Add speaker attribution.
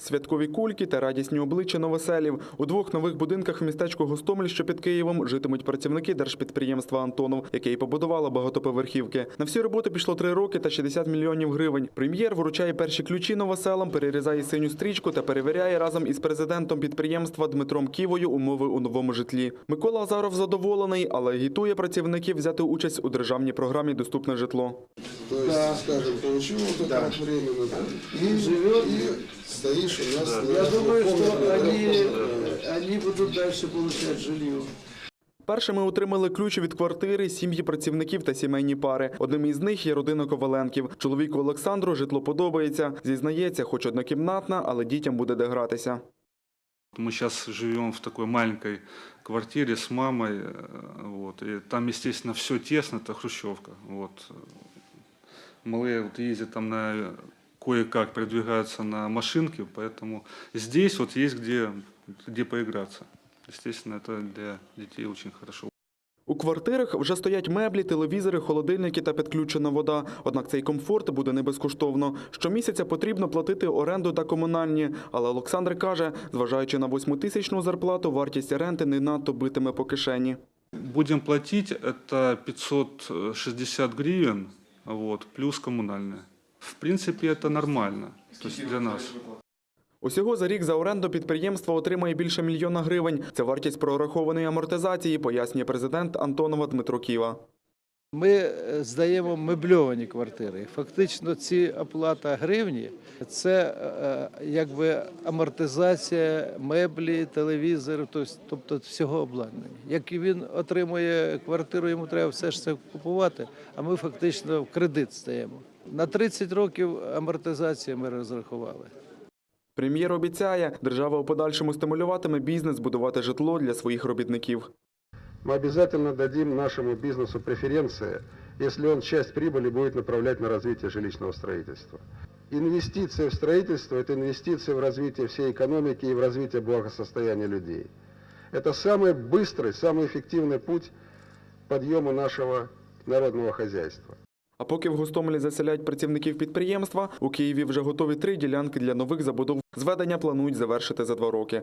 Speaker 1: Святкові кульки та радісні обличчя новоселів. У двох нових будинках в містечку Гостомель, що під Києвом, житимуть працівники держпідприємства Антонов, яке й побудувало багатоповерхівки. На всі роботи пішло три роки та 60 мільйонів гривень. Прем'єр вручає перші ключі новоселам, перерізає синю стрічку та перевіряє разом із президентом підприємства Дмитром Ківою умови у новому житлі. Микола Азаров задоволений, але агітує працівників взяти участь у державній програмі Доступне житло.
Speaker 2: То есть, скажем, получил вот это вот временно, да, и,
Speaker 3: живет.
Speaker 2: и стоишь у нас
Speaker 3: Я
Speaker 2: на
Speaker 3: думаю, что
Speaker 2: комнате,
Speaker 3: они,
Speaker 2: да.
Speaker 3: э, они будут дальше получать жилье.
Speaker 1: Першими отримали ключі від квартири сім'ї працівників та сімейні пари. Одним із них є родина Коваленків. Чоловіку Олександру житло подобається. Зізнається, хоч однокімнатна, але дітям буде де гратися.
Speaker 4: Мы сейчас живем в такой маленькой квартире с мамой, э, вот, и там, естественно, все тесно, это хрущевка, вот. Малые вот ездят там на кое-как передвигаются на машинке, поэтому здесь вот есть где, где поиграться. Естественно, это для детей очень хорошо.
Speaker 1: У квартирах вже стоять меблі, телевізори, холодильники та підключена вода. Однак цей комфорт буде не безкоштовно. Щомісяця потрібно платити оренду та комунальні. Але Олександр каже, зважаючи на восьмитисячну зарплату, вартість оренди не надто битиме по кишені.
Speaker 4: Будем платить, это 560 гривен, вот, плюс коммунальные. В принципі, це нормально, то для нас.
Speaker 1: Усього за рік за оренду підприємство отримає більше мільйона гривень. Це вартість прорахованої амортизації, пояснює президент Антонова Дмитро Ківа.
Speaker 3: Ми е, здаємо мебльовані квартири. Фактично, ці оплата гривні це е, якби амортизація меблі, телевізорів, тобто- тобто всього обладнання. Як він отримує квартиру, йому треба все ж це купувати, а ми фактично в кредит стаємо. На 30 років амортизації ми розрахували.
Speaker 1: Прем'єр обіцяє, держава у подальшому стимулюватиме бізнес будувати житло для своїх робітників.
Speaker 5: Мы обязательно дадим нашему бизнесу преференции, если он часть прибыли будет направлять на развитие жилищного строительства. Инвестиции в строительство – это инвестиции в развитие всей экономики и в развитие благосостояния людей. Это самый быстрый, самый эффективный путь к подъему нашего народного хозяйства.
Speaker 1: А поки в Гостомелі заселяють працівників підприємства, у Києві вже готові три ділянки для нових забудов. Зведення планують завершити за два роки.